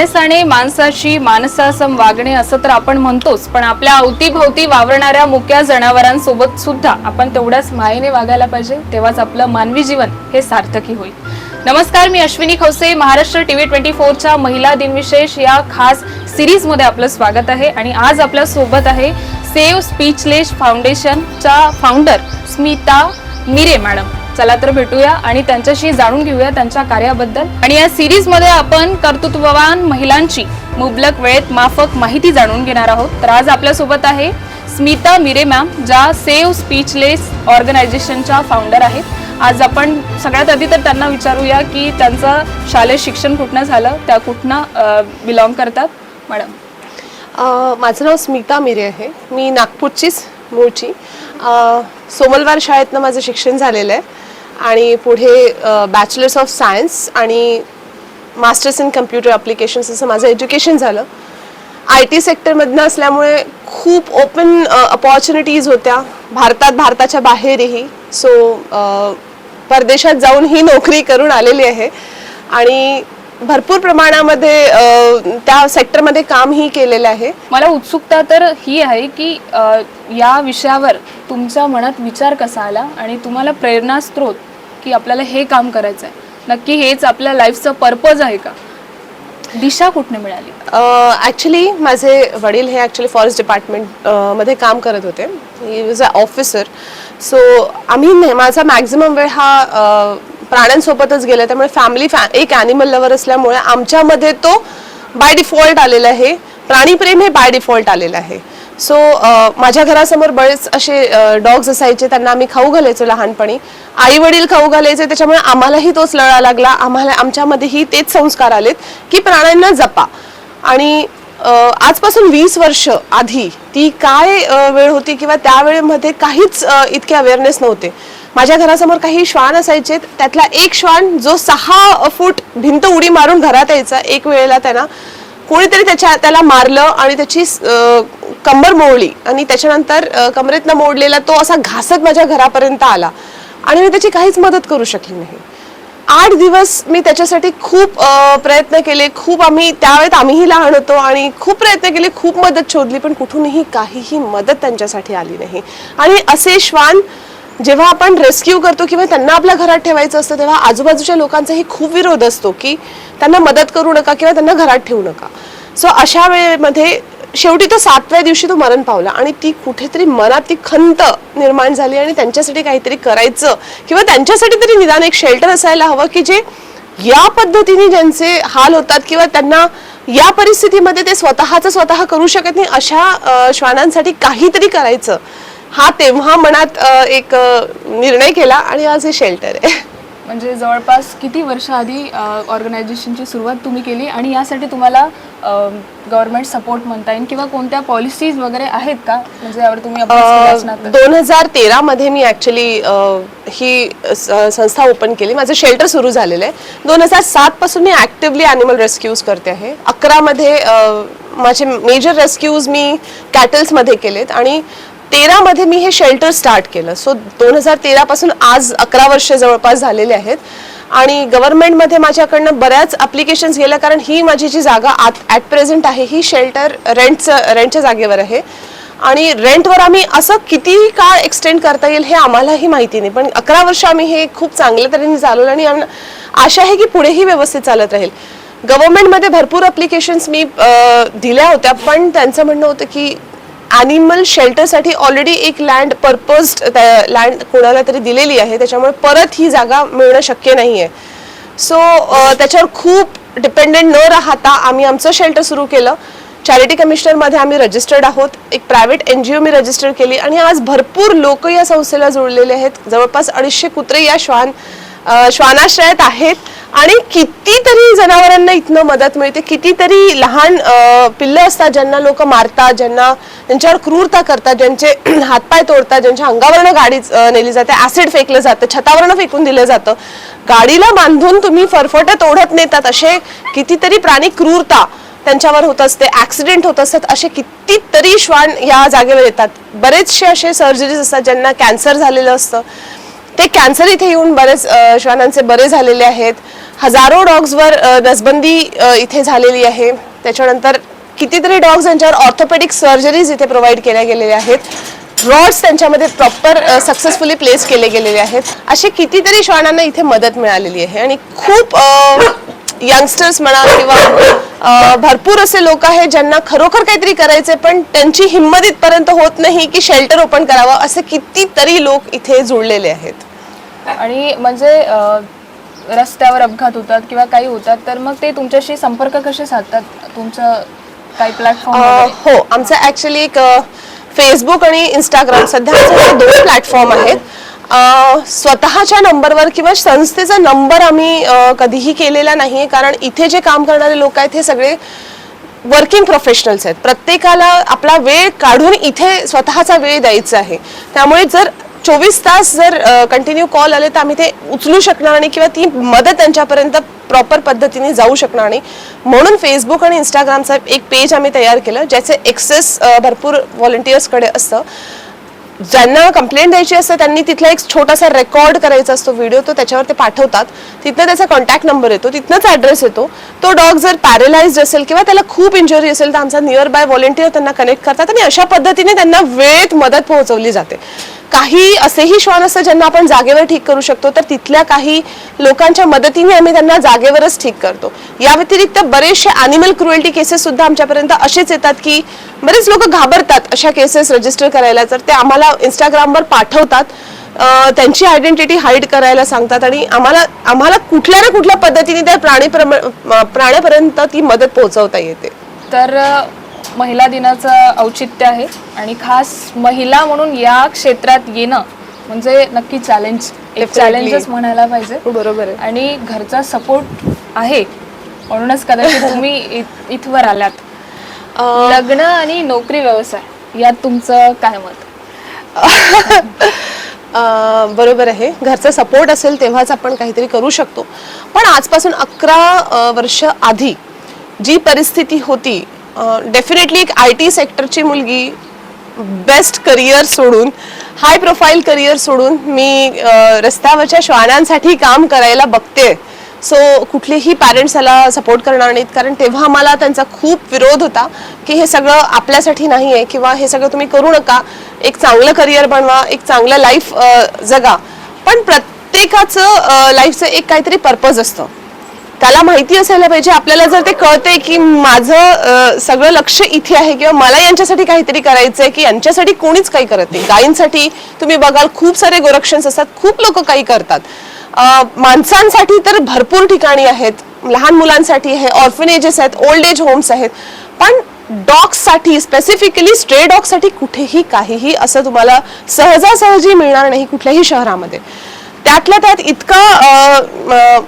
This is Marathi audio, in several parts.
माणसाने माणसाशी माणसासम वागणे असं तर आपण म्हणतोच पण आपल्या अवतीभोवती वावरणाऱ्या मुक्या जनावरांसोबत सुद्धा आपण तेवढ्याच मायेने वागायला पाहिजे तेव्हाच आपलं मानवी जीवन हे सार्थकी होईल. नमस्कार मी अश्विनी खवसे महाराष्ट्र टीव्ही ट्वेंटी फोरच्या महिला दिनविशेष या खास सिरीजमध्ये आपलं स्वागत आहे आणि आज आपल्यासोबत आहे सेव्ह स्पीचलेस फाउंडेशनच्या फाउंडर स्मिता मिरे मॅडम. चला तर भेटूया आणि त्यांच्याशी जाणून घेऊया त्यांच्या कार्याबद्दल. आणि या सिरीजमध्ये आपण कर्तृत्ववान महिलांची मुबलक वेळेत माफक माहिती जाणून घेणार आहोत. तर आज आपल्यासोबत आहे स्मिता मिरे मॅम ज्या सेव्ह स्पीचलेस ऑर्गनायझेशनच्या फाउंडर आहेत. आज आपण सगळ्यात आधी तर त्यांना विचारूया की त्यांचं शालेय शिक्षण कुठनं झालं त्या कुठनं बिलॉंग करतात. मॅडम. माझं नाव स्मिता मिरे आहे. मी नागपूरचीच मूळची सोमलवार शाळेतनं माझं शिक्षण झालेलं आहे. आणि पुढे बॅचलर्स ऑफ सायन्स आणि मास्टर्स इन कम्प्युटर ॲप्लिकेशन्स असं माझं एज्युकेशन झालं. आय टी सेक्टरमधनं असल्यामुळे खूप ओपन अपॉर्च्युनिटीज होत्या. भारतात भारताच्या बाहेरही. सो परदेशात जाऊन ही नोकरी करून आलेली आहे. आणि भरपूर प्रमाणामध्ये त्या सेक्टरमध्ये कामही केलेलं आहे. मला उत्सुकता तर ही आहे की या विषयावर तुमच्या मनात विचार कसा आला आणि तुम्हाला प्रेरणास्त्रोत की आपल्याला हे काम करायचं आहे नक्की हेच आपल्या लाईफचं पर्पज आहे का? दिशा कुठने मिळाली? ॲक्च्युली माझे वडील हे ॲक्च्युली फॉरेस्ट डिपार्टमेंटमध्ये काम करत होते. He was a officer so आम्ही माझा मॅक्झिमम वेळ हा प्राण्यांसोबतच गेला. त्यामुळे फॅमिली फॅ एक ॲनिमल लवर असल्यामुळे आमच्यामध्ये तो बाय डिफॉल्ट आलेला आहे. प्राणीप्रेम हे बाय डिफॉल्ट आलेलं आहे. सो uh, माझ्या घरासमोर बरेच असे uh, डॉग्स असायचे त्यांना आम्ही खाऊ घालायचो लहानपणी. आई वडील खाऊ घालायचे त्याच्यामुळे आम्हालाही तोच लळा लागला. आम्हाला आमच्यामध्येही तेच संस्कार आलेत की प्राण्यांना जपा. आणि uh, आजपासून वीस वर्ष आधी ती काय वेळ होती किंवा त्या वेळेमध्ये काहीच इतके अवेअरनेस नव्हते. माझ्या घरासमोर काही श्वान असायचे. त्यातला एक श्वान जो सहा फूट भिंत उडी मारून घरात यायचा एक वेळेला त्यांना. कोणीतरी त्याच्या त्याला मारलं आणि त्याची कंबर मोडली आणि त्याच्यानंतर कमरेतनं मोडलेला तो असा घासत माझ्या घरापर्यंत आला. आणि मी त्याची काहीच मदत करू शकली नाही. आठ दिवस मी त्याच्यासाठी खूप प्रयत्न केले. खूप आम्ही त्यावेळेत आम्हीही लहान होतो आणि खूप प्रयत्न केले खूप मदत शोधली पण कुठूनही काहीही मदत त्यांच्यासाठी आली नाही. आणि असे श्वान जेव्हा आपण रेस्क्यू करतो किंवा त्यांना आपल्या घरात ठेवायचं असतं तेव्हा आजूबाजूच्या लोकांचाही खूप विरोध असतो की त्यांना मदत करू नका किंवा त्यांना घरात ठेवू नका. सो अशा वेळेमध्ये शेवटी तो सातव्या दिवशी तो मरण पावला आणि ती कुठेतरी मनात ती खंत निर्माण झाली आणि त्यांच्यासाठी काहीतरी करायचं किंवा त्यांच्यासाठी तरी निदान एक शेल्टर असायला हवं की जे या पद्धतीने ज्यांचे हाल होतात किंवा त्यांना या परिस्थितीमध्ये ते स्वतःच स्वतः करू शकत नाही अशा श्वानांसाठी काहीतरी करायचं. हा तेव्हा मनात अ, एक अ, निर्णय केला आणि आज हे शेल्टर आहे. म्हणजे जवळपास किती वर्ष आधी ऑर्गनायझेशनची सुरुवात तुम्ही केली आणि यासाठी तुम्हाला गव्हर्नमेंट सपोर्ट म्हणता येईल किंवा कोणत्या पॉलिसीज वगैरे आहेत का? म्हणजे यावर तुम्ही अभ्यास केला असणार तर? दोन हजार तेरा मध्ये मी ऍक्च्युली ही स- संस्था ओपन केली. माझं शेल्टर सुरू झालेलं आहे. दोन हजार सात पासून मी ऍक्टिव्हली अॅनिमल रेस्क्यूज करते आहे. अकरा मध्ये अ, माझे मेजर रेस्क्यूज मी कॅटल्समध्ये केलेत आणि तेरा मध्ये मी हे शेल्टर स्टार्ट केलं. सो दोन हजार तेरा पासून आज अकरा वर्ष जवळपास झालेले आहेत. आणि गव्हर्नमेंटमध्ये माझ्याकडनं बऱ्याच अप्लिकेशन्स गेल्या कारण ही माझी जी जागा आत ॲट प्रेझेंट आहे ही शेल्टर रेंटचं रेंटच्या जागेवर आहे. आणि रेंटवर आम्ही असं किती काळ एक्सटेंड करता येईल हे आम्हालाही माहिती नाही. पण अकरा वर्ष आम्ही हे खूप चांगल्या तऱ्हेने चालवलं आणि आशा आहे की पुढेही व्यवस्थित चालत राहील. गव्हर्नमेंटमध्ये भरपूर अप्लिकेशन्स मी दिल्या होत्या पण त्यांचं म्हणणं होतं की ॲनिमल शेल्टरसाठी ऑलरेडी एक लँड पर्पज लँड कोणाला तरी दिलेली आहे. त्याच्यामुळे परत ही जागा मिळणं शक्य नाही आहे सो त्याच्यावर खूप डिपेंडेंट न राहता आम्ही आमचं शेल्टर सुरू केलं. चॅरिटी कमिशनरमध्ये आम्ही रजिस्टर्ड आहोत. एक प्रायव्हेट एन जी ओ मी रजिस्टर केली. आणि आज भरपूर लोक या संस्थेला जुळलेले आहेत. जवळपास अडीचशे कुत्रे या श्वान श्वानाश्रयात आहेत. आणि कितीतरी जनावरांना इथनं मदत मिळते. कितीतरी लहान पिल्लं असतात ज्यांना लोक मारतात ज्यांना त्यांच्यावर क्रूरता करतात ज्यांचे हातपाय तोडतात ज्यांच्या अंगावरनं गाडी नेली जाते. ऍसिड फेकलं जातं छतावरनं फेकून दिलं जातं. गाडीला बांधून तुम्ही फरफटत ओढत नेतात. असे कितीतरी प्राणी क्रूरता त्यांच्यावर होत असते ऍक्सिडेंट होत असतात. असे कितीतरी श्वान या जागेवर येतात. बरेचसे असे सर्जरीज असतात ज्यांना कॅन्सर झालेलं असतं. ते कॅन्सर इथे येऊन बरेच श्वानांचे बरे झालेले आहेत. हजारो डॉग्सवर नसबंदी इथे झालेली आहे. त्याच्यानंतर कितीतरी डॉग्स यांच्यावर ऑर्थोपेडिक सर्जरीज इथे प्रोव्हाइड केल्या गेलेल्या आहेत. रॉड्स त्यांच्यामध्ये प्रॉपर सक्सेसफुली प्लेस केले गेलेले आहेत. असे कितीतरी श्वानांना इथे मदत मिळालेली आहे. आणि खूप यंगस्टर्स म्हणा किंवा भरपूर असे लोक आहेत ज्यांना खरोखर काहीतरी करायचे पण त्यांची हिंमत इथपर्यंत होत नाही की शेल्टर ओपन करावं असे कितीतरी लोक इथे जुळलेले आहेत. आणि म्हणजे रस्त्यावर अपघात होतात किंवा काही होतात तर मग ते तुमच्याशी संपर्क कसे साधतात? तुमचं काही प्लॅटफॉर्म हो आमचं ऍक्च्युली एक फेसबुक आणि इंस्टाग्राम सध्या दोन प्लॅटफॉर्म आहेत. स्वतःच्या नंबरवर किंवा संस्थेचा नंबर आम्ही कधीही केलेला नाही आहे कारण इथे जे काम करणारे लोक आहेत हे सगळे वर्किंग प्रोफेशनल्स आहेत. प्रत्येकाला आपला वेळ काढून इथे स्वतःचा वेळ द्यायचा आहे. त्यामुळे जर चोवीस तास जर कंटिन्यू कॉल आले तर आम्ही ते उचलू शकणार नाही किंवा ती मदत त्यांच्यापर्यंत प्रॉपर पद्धतीने जाऊ शकणार नाही. म्हणून फेसबुक आणि इंस्टाग्रामचा एक पेज आम्ही तयार केलं ज्याचे एक्सेस भरपूर व्हॉलेंटियर्सकडे असतं. ज्यांना कंप्लेंट द्यायची असते त्यांनी तिथला एक छोटासा रेकॉर्ड करायचा असतो व्हिडिओ तो त्याच्यावर ते पाठवतात. तिथनं त्याचा कॉन्टॅक्ट नंबर येतो तिथनंच ॲड्रेस येतो. तो डॉग जर पॅरेलाइज असेल किंवा त्याला खूप इंजुरी असेल तर आमचा नियर बाय व्हॉलेंटियर त्यांना कनेक्ट करतात आणि अशा पद्धतीने त्यांना वेळेत मदत पोहोचवली जाते. काही असेही श्वान असतात ज्यांना आपण जागेवर ठीक करू शकतो तर तिथल्या काही लोकांच्या मदतीने आम्ही त्यांना जागेवरच ठीक करतो. या व्यतिरिक्त बरेचसे अॅनिमल क्रुएल्टी केसेस सुद्धा आमच्यापर्यंत असेच येतात की बरेच लोक घाबरतात अशा केसेस रजिस्टर करायला. तर ते आम्हाला इंस्टाग्रामवर पाठवतात. त्यांची आयडेंटिटी हाईड करायला सांगतात आणि आम्हाला आम्हाला कुठल्या ना कुठल्या पद्धतीने त्या प्राणी प्राण्यापर्यंत ती मदत पोहोचवता येते. तर महिला दिनाचं औचित्य आहे. आणि खास महिला म्हणून या क्षेत्रात येणं म्हणजे नक्की चॅलेंज एक. चॅलेंजच म्हणायला पाहिजे. बरोबर आहे. आणि घरचा सपोर्ट आहे. म्हणूनच कदाचित तुम्ही इत- इथवर आलात. लग्न आणि नोकरी व्यवसाय यात तुमचं काय मत? अं, बरोबर आहे. घरचा सपोर्ट असेल तेव्हाच आपण काहीतरी करू शकतो. पण आजपासून अकरा वर्ष आधी जी परिस्थिती होती डेफिनेटली एक आय टी सेक्टरची मुलगी बेस्ट करिअर सोडून हाय प्रोफाईल करिअर सोडून मी रस्त्यावरच्या श्वानांसाठी काम करायला बघते. सो कुठलेही पॅरेंट्स याला सपोर्ट करणार नाहीत कारण तेव्हा मला त्यांचा खूप विरोध होता की हे सगळं आपल्यासाठी नाही आहे किंवा हे सगळं तुम्ही करू नका. एक चांगलं करिअर बनवा एक चांगलं लाईफ जगा. पण प्रत्येकाचं लाईफचं एक काहीतरी पर्पज असतं. त्याला माहिती असायला पाहिजे. आपल्याला जर ते कळतंय की माझं सगळं लक्ष इथे आहे किंवा मला यांच्यासाठी काहीतरी करायचंय की यांच्यासाठी कोणीच काही करत नाही. गायींसाठी तुम्ही बघाल खूप सारे गोरक्षण असतात खूप लोक काही करतात. माणसांसाठी तर भरपूर ठिकाणी आहेत. लहान मुलांसाठी आहे ऑर्फनेजेस आहेत ओल्ड एज होम्स आहेत. पण डॉग्ससाठी स्पेसिफिकली स्ट्रे डॉगसाठी कुठेही काहीही असं तुम्हाला सहजासहजी मिळणार नाही कुठल्याही शहरामध्ये. त्यातल्या त्यात इतका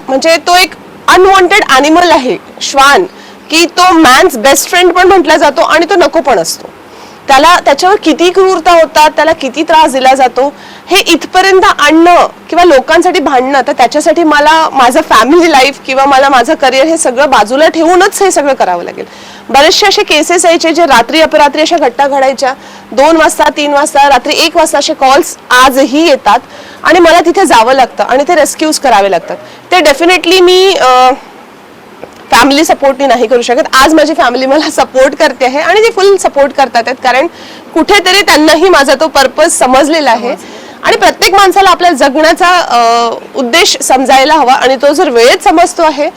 म्हणजे तो एक अनवॉन्टेड अॅनिमल आहे श्वान की तो मॅन्स बेस्ट फ्रेंड पण म्हटला जातो आणि तो नको पण असतो. त्याला त्याच्यावर किती क्रूरता होतात त्याला किती त्रास दिला जातो हे इथपर्यंत आणणं किंवा लोकांसाठी भांडणं तर त्याच्यासाठी मला माझं फॅमिली लाईफ किंवा मला माझं करिअर हे सगळं बाजूला ठेवूनच हे सगळं करावं लागेल. बरेचसे असे केसेस यायचे जे रात्री अपरात्री अशा घटना घडायच्या. दोन वाजता तीन वाजता रात्री एक वाजता असे कॉल्स आजही येतात. आणि मला तिथे जावं लागतं आणि ते रेस्क्यूज करावे लागतात. ते डेफिनेटली मी फॅमिली सपोर्टनी नाही करू शकत. आज माझी फॅमिली मला सपोर्ट करते आहे आणि ते फुल सपोर्ट करतात आहेत. कारण कुठेतरी त्यांनाही माझा तो पर्पज समजलेला आहे. आणि प्रत्येक माणसाला आपल्या जगण्याचा उद्देश समजायला हवा. आणि तो जर वेळेत समजतो आहे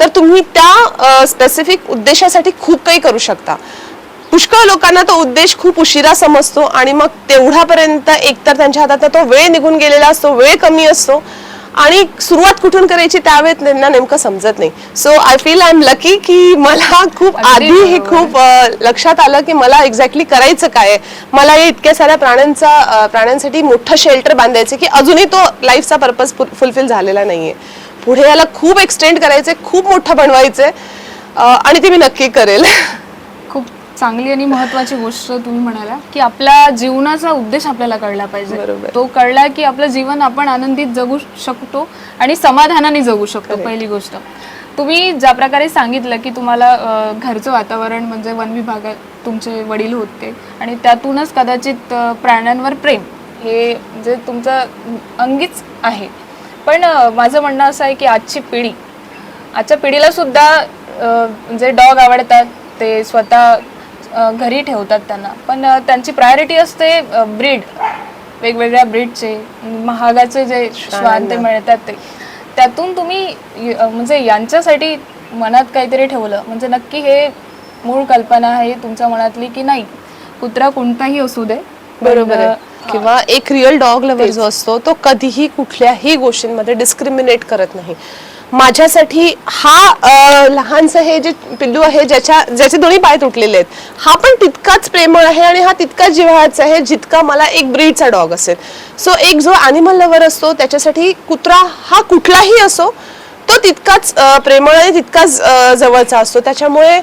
तर तुम्ही त्या स्पेसिफिक उद्देशासाठी खूप काही करू शकता पुष्कळ लोकांना तो उद्देश खूप उशिरा समजतो आणि मग तेवढ्यापर्यंत एकतर त्यांच्या हातात तो वेळ निघून गेलेला असतो वेळ कमी असतो आणि सुरुवात कुठून करायची त्यावेळेत त्यांना नेमकं समजत नाही so I feel I am lucky की मला खूप आधी हे. खूप लक्षात आलं की मला एक्झॅक्टली करायचं काय. मला हे इतक्या साऱ्या प्राण्यांचा प्राण्यांसाठी मोठं शेल्टर बांधायचं की अजूनही तो लाईफचा पर्पज फुलफिल झालेला नाहीये पुढे याला खूप एक्सटेंड करायचंय खूप मोठं बनवायचंय आणि ते मी नक्की करेल. खूप चांगली आणि महत्वाची गोष्ट तुम्ही म्हणाला की आपल्या जीवनाचा उद्देश आपल्याला कळला पाहिजे. तो कळला की आपलं जीवन आपण आनंदित जगू शकतो आणि समाधानाने जगू शकतो. पहिली गोष्ट. तुम्ही ज्या प्रकारे सांगितलं की तुम्हाला घरचं वातावरण म्हणजे वन विभागात तुमचे वडील होते आणि त्यातूनच कदाचित प्राण्यांवर प्रेम हे म्हणजे तुमचं अंगीच आहे. पण माझं म्हणणं असं आहे की आजची पिढी आजच्या पिढीला सुद्धा म्हणजे डॉग आवडतात ते स्वतः घरी ठेवतात त्यांना. पण त्यांची प्रायोरिटी असते ब्रीड वेगवेगळ्या ब्रीडचे महागाचे जे श्वान ते मिळतात ते. त्यातून तुम्ही म्हणजे यांच्यासाठी मनात काहीतरी ठेवलं म्हणजे नक्की हे मूळ कल्पना आहे तुमच्या मनातली की नाही? कुत्रा कोणताही असू दे बरोबर किंवा एक रिअल डॉग लवर जो असतो तो कधीही कुठल्याही गोष्टींमध्ये डिस्क्रिमिनेट करत नाही. माझ्यासाठी हा लहानसं हे जे पिल्लू आहे ज्याच्या ज्याचे दोन्ही पाय तुटलेले आहेत हा पण तितकाच प्रेमळ आहे आणि हा तितकाच जिव्हाळाचा आहे जितका मला एक ब्रीडचा डॉग असेल. सो एक जो अॅनिमल लवर असतो त्याच्यासाठी कुत्रा हा कुठलाही असो तो तितकाच प्रेमळ आणि तितकाच जवळचा असतो. त्याच्यामुळे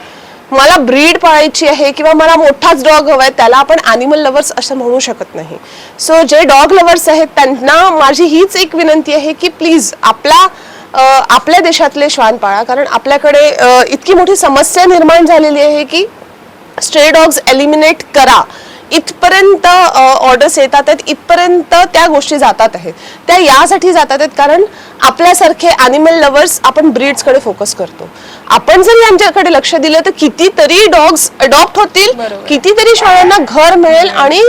मला ब्रीड पाळायची आहे किंवा मला मोठाच डॉग हवाय त्याला आपण अॅनिमल लवर्स असं म्हणू शकत नाही. सो जे डॉग लवर्स आहेत त्यांना माझी हीच एक विनंती आहे की प्लीज आपला आपल्या देशातले श्वान पाळा. कारण आपल्याकडे इतकी मोठी समस्या निर्माण झालेली आहे की स्ट्रे डॉग्स एलिमिनेट करा. इथपर्यंत ऑर्डर्स येतात आहेत इथपर्यंत त्या गोष्टी जातात आहेत. त्या यासाठी जातात आहेत कारण आपल्यासारखे अॅनिमल लवर्स आपण ब्रीड्सकडे फोकस करतो. आपण जर यांच्याकडे लक्ष दिलं तर कितीतरी डॉग्स अडॉप्ट होतील. कितीतरी शाळांना घर मिळेल आणि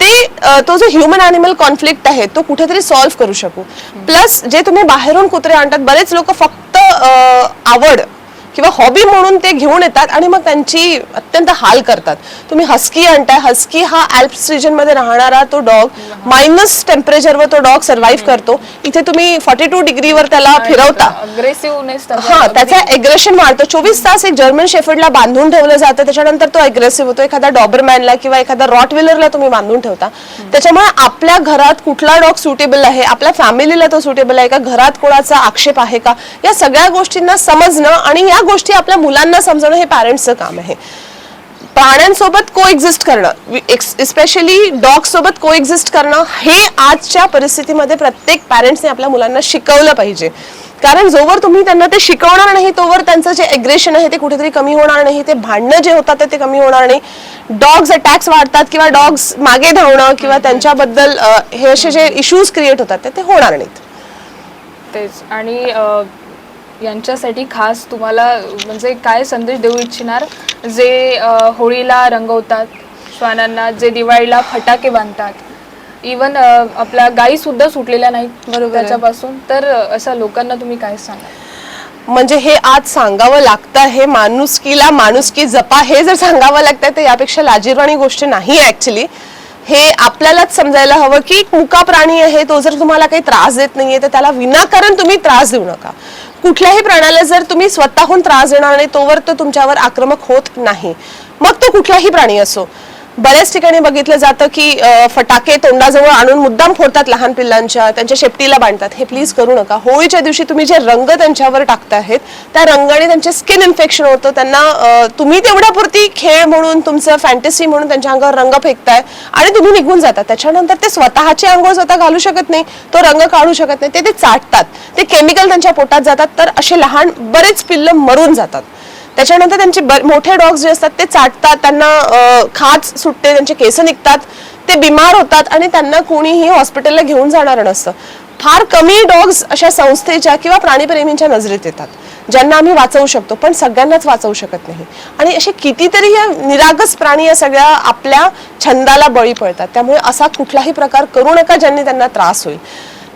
ते तो जो ह्युमन अॅनिमल कॉन्फ्लिक्ट आहे तो कुठेतरी सॉल्व्ह करू शकू प्लस जे तुम्ही बाहेरून कुत्रे आणतात बरेच लोक फक्त आवड किंवा हॉबी म्हणून ते घेऊन येतात आणि मग त्यांची अत्यंत हाल करतात. तुम्ही हस्की आणताय. हस्की हा अल्प्स रिजनमध्ये राहणारा तो डॉग मायनस टेम्परेचरवर तो डॉग सर्व्हाइव्ह करतो. इथे तुम्ही फॉर्टी टू डिग्रीवर त्याला फिरवता. हा त्याचा एग्रेशन वाढतो. चोवीस तास एक जर्मन शेफर्डला बांधून ठेवलं जातं. त्याच्यानंतर तो अग्रेसिव्ह होतो. एखादा डॉबरमॅनला किंवा एखादा रॉट व्हिलरला तुम्ही बांधून ठेवता. त्याच्यामुळे आपल्या घरात कुठला डॉग सुटेबल आहे? आपल्या फॅमिलीला तो सुटेबल आहे का? घरात कोणाचा आक्षेप आहे का? या सगळ्या गोष्टींना समजणं आणि या गोष्टी आपल्या मुलांना समजवणं हे पॅरेंट्सचं काम आहे. प्राण्यांसोबत को एक्झिस्ट करणं स्पेशली डॉग सोबत को एक्झिस्ट करणं हे आजच्या परिस्थितीमध्ये प्रत्येक पॅरेंट्सने आपल्या मुलांना शिकवलं पाहिजे. कारण जोवर तुम्ही त्यांना ते शिकवणार नाही तोवर त्यांचं जे एग्रेशन आहे ते कुठेतरी कमी होणार नाही ते भांडणं जे होतात ते- कमी होणार नाही. डॉग्स अटॅक्स वाढतात किंवा डॉग्स मागे धावणं किंवा त्यांच्याबद्दल हे असे जे इश्यूज क्रिएट होतात ते- होणार नाहीत. तेच. आणि यांच्यासाठी खास तुम्हाला म्हणजे काय संदेश देऊ इच्छिणार? जे होळीला रंगवतात श्वानांना जे दिवाळीला फटाके बांधतात. इवन आपल्या गायी सुद्धा सुटलेल्या नाहीत बरोबर. त्याच्यापासून. तर अशा लोकांना तुम्ही काय सांगा म्हणजे हे आज सांगावं लागतं हे माणुसकीला माणुसकी जपा हे जर सांगावं लागतं तर यापेक्षा लाजीरवाणी गोष्ट नाही ऍक्च्युली हे आपल्यालाच समजायला हवं की एक मुका प्राणी आहे तो जर तुम्हाला काही त्रास देत नाहीये तर त्याला विनाकारण तुम्ही त्रास देऊ नका. कुठल्याही प्राण्याला जर तुम्ही स्वतःहून त्रास देणार नाही तोवर तो तुमच्यावर आक्रमक होत नाही. मग तो कुठलाही प्राणी असो. बऱ्याच ठिकाणी बघितलं जातं की फटाके तोंडाजवळ आणून मुद्दाम फोडतात लहान पिल्लांच्या त्यांच्या शेपटीला बांधतात. हे प्लीज करू नका. होळीच्या दिवशी तुम्ही जे रंग त्यांच्यावर टाकताहेत त्या रंगाने त्यांचे स्किन इन्फेक्शन होतं. त्यांना तुम्ही तेवढ्यापुरती खेळ म्हणून तुमचं फॅन्टसी म्हणून त्यांच्या अंगावर रंग फेकताय आणि तुम्ही निघून जाता त्याच्यानंतर ते स्वतःचे अंघोळ स्वतः घालू शकत नाही तो रंग काढू शकत नाही ते ते चाटतात. ते केमिकल त्यांच्या पोटात जातात तर असे लहान बरेच पिल्लं मरून जातात. त्याच्यानंतर त्यांचे ब- मोठे डॉग्स जे असतात ते चाटतात त्यांना खाच खाज सुटते त्यांचे केस निघतात ते बिमार होतात आणि त्यांना कोणीही हॉस्पिटलला घेऊन जाणार नसतं. फार कमी डॉग्स अशा संस्थेच्या किंवा प्राणीप्रेमींच्या नजरेत येतात ज्यांना आम्ही वाचवू शकतो पण सगळ्यांनाच वाचवू शकत नाही. आणि असे कितीतरी या निरागस प्राणी या सगळ्या आपल्या छंदाला बळी पडतात. त्यामुळे असा कुठलाही प्रकार करू नका ज्यांनी त्यांना त्रास होईल.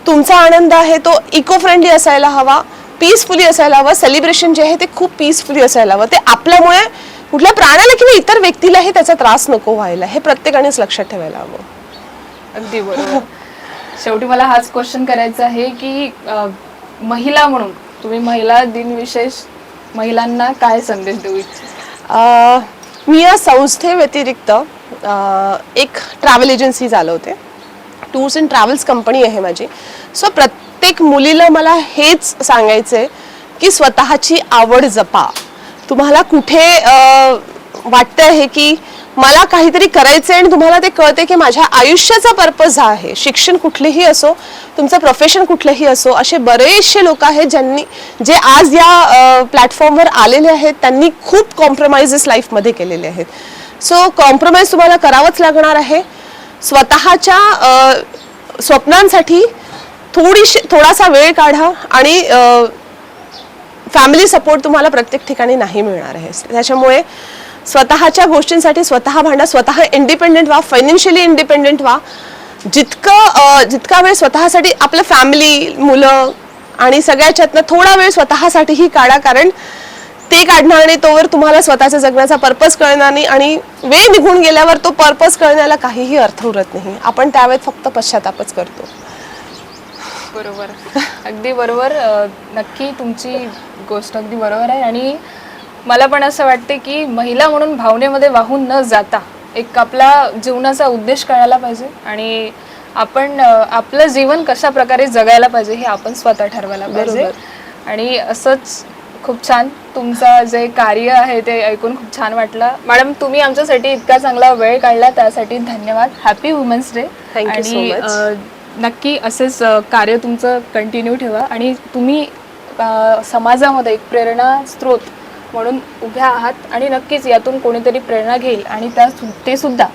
तुमचा आनंद आहे तो इको फ्रेंडली असायला हवा. पीसफुली असायला हवं. सेलिब्रेशन जे आहे ते खूप पीसफुली असायला हवं. ते आपल्यामुळे कुठल्या प्राण्याला किंवा इतर व्यक्तीलाही त्याचा त्रास नको व्हायला. हे प्रत्येकानेच लक्षात ठेवायला हवं. अगदी बरोबर. शेवटी मला हाच क्वेश्चन करायचा आहे की महिला म्हणून तुम्ही महिला दिन विशेष महिलांना काय संदेश देऊ इच्छिता? मी या संस्थेव्यतिरिक्त एक ट्रॅव्हल एजन्सी चालवते टूर्स अँड ट्रॅव्हल्स कंपनी आहे माझी. सो प्रत्येक प्रत्येक मुलीला मला हेच सांगायचंय की स्वतःची आवड जपा. तुम्हाला कुठे वाटतं आहे की मला काहीतरी करायचंय आणि तुम्हाला ते कळते की माझ्या आयुष्याचा पर्पज हा आहे. शिक्षण कुठलेही असो तुमचं प्रोफेशन कुठलंही असो असे बरेचसे लोक आहेत ज्यांनी जे आज या प्लॅटफॉर्मवर आलेले आहेत त्यांनी खूप कॉम्प्रोमाइजेस लाईफमध्ये केलेले आहेत. सो कॉम्प्रोमाइज तुम्हाला करावंच लागणार आहे. स्वतःच्या स्वप्नांसाठी थोडीशी थोडासा वेळ काढा आणि फॅमिली सपोर्ट तुम्हाला प्रत्येक ठिकाणी नाही मिळणार आहे. त्याच्यामुळे स्वतःच्या गोष्टींसाठी स्वतः भांडा स्वतः इंडिपेंडेंट व्हा फायनान्शियली इंडिपेंडेंट व्हा. जितकं जितका वेळ स्वतःसाठी आपलं फॅमिली मुलं आणि सगळ्याच्यातनं थोडा वेळ स्वतःसाठीही काढा. कारण ते काढणार आणि तोवर तुम्हाला स्वतःच्या जगण्याचा पर्पज कळणार नाही आणि वेळ निघून गेल्यावर तो पर्पज कळण्याला काहीही अर्थ उरत नाही. आपण त्यावेळेत फक्त पश्चातापच करतो. बरोबर. अगदी बरोबर. नक्की तुमची गोष्ट अगदी बरोबर आहे आणि मला पण असं वाटते की महिला म्हणून भावनेमध्ये वाहून न जाता एक आपला जीवनाचा उद्देश कळायला पाहिजे आणि आपण आपलं जीवन कशा प्रकारे जगायला पाहिजे हे आपण स्वतः ठरवायला पाहिजे. आणि असंच खूप छान तुमचं जे कार्य आहे ते ऐकून खूप छान वाटलं. मॅडम तुम्ही आमच्यासाठी इतका चांगला वेळ काढला त्यासाठी धन्यवाद. Happy women's day. Thank नक्की असेच कार्य तुमचं कंटिन्यू ठेवा आणि तुम्ही समाजामध्ये एक प्रेरणा स्रोत म्हणून उभ्या आहात आणि नक्कीच यातून कोणीतरी प्रेरणा घेईल आणि त्या ते सुद्धा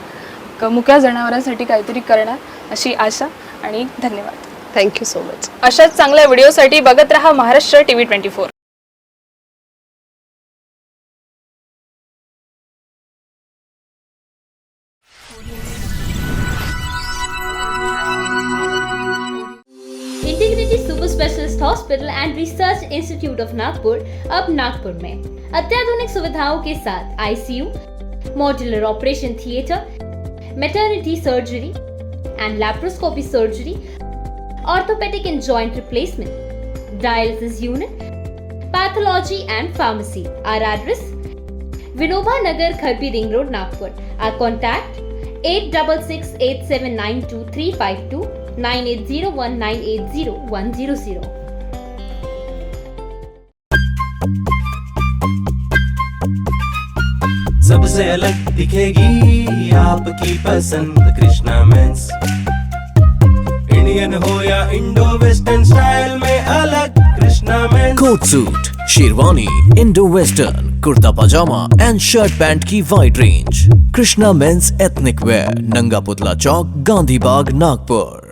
क- मुक्या जनावरांसाठी काहीतरी करणार अशी आशा आणि धन्यवाद. थँक्यू सो मच अशाच चांगल्या व्हिडिओसाठी बघत रहा Maharashtra T V twenty four. Integrity super specialist hospital and research institute of Nagpur अब नागपुर में। अत्याधुनिक सुविधाओं के साथ ICU modular operation theatre maternity surgery and laparoscopy surgery orthopaedic and joint replacement dialysis unit pathology and pharmacy our address Vinoba Nagar, Kharbi Ring Road, Nagpur. Our contact? 8668792352 9801980100. सबसे अलग दिखेगी आपकी पसंद कृष्णा मेंस इंडियन हो या इंडो वेस्टर्न स्टाइल में अलग Krishna men's coat suit sherwani Indo western kurta pyjama and shirt pant की wide range Krishna men's ethnic wear Nanga Putla Chowk Gandhi बाग नागपुर